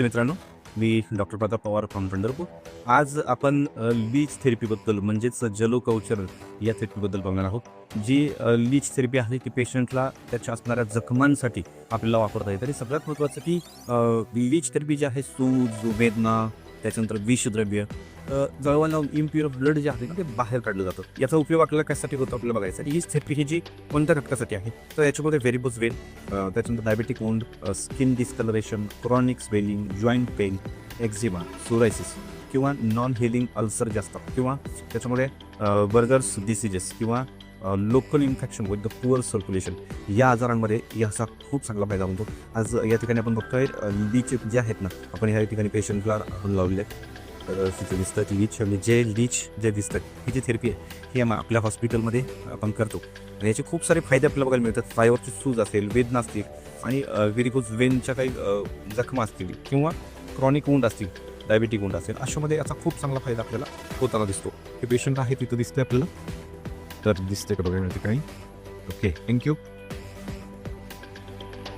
नमस्ते मित्रांनो. मी doctor Pratap Pawar from Pandharpur. आज आपण लीच थेरपीबद्दल म्हणजेच जलोकौचर या थेरपीबद्दल बघणार आहोत. जी लीच थेरपी आहे ती पेशंटला त्याच्या असणाऱ्या जखमांसाठी आपल्याला वापरता येते. आणि सगळ्यात महत्त्वाचं की लीच थेरपी जी आहे सूज वेदना त्याच्यानंतर विषद्रव्य जवळ इम्प्युअर ब्लड जे आहे ना ते बाहेर काढलं जातं. याचा उपयोग आपल्याला कशासाठी होतो आपल्याला बघायचं आणि थेरपी ही जी कोणत्या घटकासाठी आहे तर याच्यामध्ये व्हेरिबोज वेन त्याच्यानंतर diabetic wound skin discoloration chronic swelling joint pain eczema psoriasis किंवा नॉन हिलिंग अल्सर जे असतात किंवा त्याच्यामध्ये बर्गर्स डिसिजेस किंवा local infection with the poor circulation या आजारांमध्ये याचा खूप चांगला फायदा होतो. आज या ठिकाणी आपण बघतोय लीच जे आहेत ना आपण या ठिकाणी पेशंटला लावले तर तिथे दिसतं की लीच म्हणजे जे लीच जे दिसतं ही जी थेरपी आहे ही आपल्या हॉस्पिटलमध्ये आपण करतो. आणि याचे खूप सारे फायदे आपल्याला बघायला मिळतात. फायवरची सूज असेल वेदना असतील आणि व्हेरिकोज वेनच्या काही जखमा असतील किंवा क्रॉनिक वुंड असतील डायबिटिक वुंड असेल अशामध्ये याचा खूप चांगला फायदा आपल्याला होताना दिसतो. हे पेशंट आहे तिथं दिसतंय आपल्याला. तर दिसते का बघा ठिकाणी ओके थँक्यू